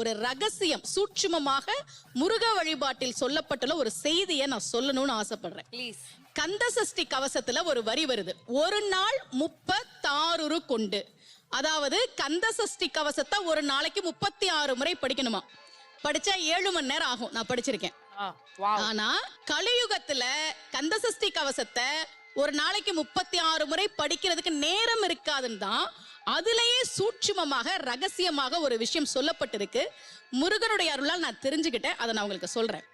ஒரு ரகசியம் சூட்சுமமாக முருக வழிபாட்டில் சொல்லப்பட்டுள்ள ஒரு செய்தியை நான் சொல்லணும்னு ஆசைப்படுறேன். ப்ளீஸ் கந்த சஷ்டி கவசத்துல ஒரு வரி வருது. ஒரு நாள் முப்பத்தாறு கொண்டு. அதாவது கந்த சஷ்டி கவசத்தை ஒரு நாளைக்கு முப்பத்தி ஆறு முறை படிக்கணுமா? படிச்சா ஏழு மணி நேரம் ஆகும். நான் படிச்சிருக்கேன். ஆனா கலியுகத்துல கந்த சஷ்டி கவசத்தை ஒரு நாளைக்கு முப்பத்தி ஆறு முறை படிக்கிறதுக்கு நேரம் இருக்காதுன்னு தான் அதுலயே சூட்சுமமாக ரகசியமாக ஒரு விஷயம் சொல்லப்பட்டிருக்கு. முருகனுடைய அருளால் நான் தெரிஞ்சுக்கிட்டேன். அதை நான் உங்களுக்கு சொல்றேன்.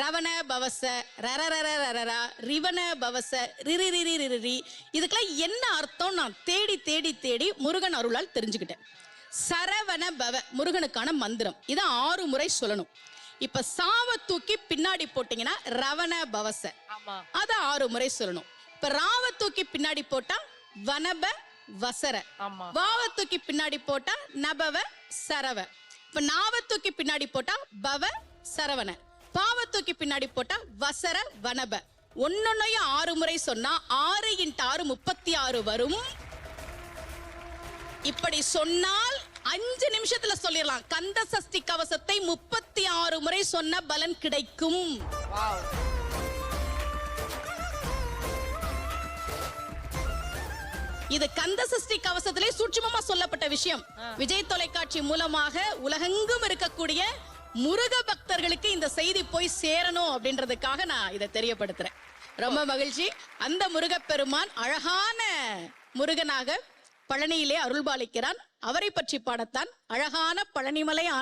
ரவண பவச ரரரர ரரரா ரிவன பவச ரிரி இதுக்கெல்லாம் என்ன அர்த்தம் நான் தேடி தேடி தேடி முருகன் அருளால் தெரிஞ்சுக்கிட்டேன். சரவண பவ முருகனுக்கான மந்திரம். இதை ஆறு முறை சொல்லணும். இப்ப சாவ தூக்கி பின்னாடி போட்டீங்கன்னா ரவண பவச. அத ஆறு முறை சொல்லணும். ராவ தூக்கி பின்னாடி போட்டா வனப வசர. வாவ தூக்கி பின்னாடி போட்டா நபவ சரவ. இப்ப நாவ தூக்கி பின்னாடி போட்டா பவ சரவண. பாவ தூக்கி பின்னாடி போட்டா வசர வனப. ஒன்னொன்னையும் ஆறு முறை சொன்னா ஆறு இன்ட்டு ஆறு முப்பத்தி ஆறு வரும். இப்படி சொன்னால் அஞ்சு நிமிஷத்துல சொல்லிடலாம் கந்த சஷ்டி கவசத்தை முப்பத்தி ஆறு முறை சொன்ன பலன் கிடைக்கும். இது கந்த சஷ்டி கவசத்திலே சூட்சுமமா சொல்லப்பட்ட விஷயம். விஜய் தொலைக்காட்சி மூலமாக உலகெங்கும் இருக்கக்கூடிய முருக பக்தர்களுக்கு இந்த செய்தி போய் சேரணும் அப்படின்றதுக்காக நான் இதை தெரியப்படுத்துறேன். ரொம்ப மகிழ்ச்சி. அந்த முருகப்பெருமான் அழகான முருகனாக பழனியிலே அருள்பாலிக்கிறான். அவரை பற்றி பாடத்தான் அழகான பழனிமலை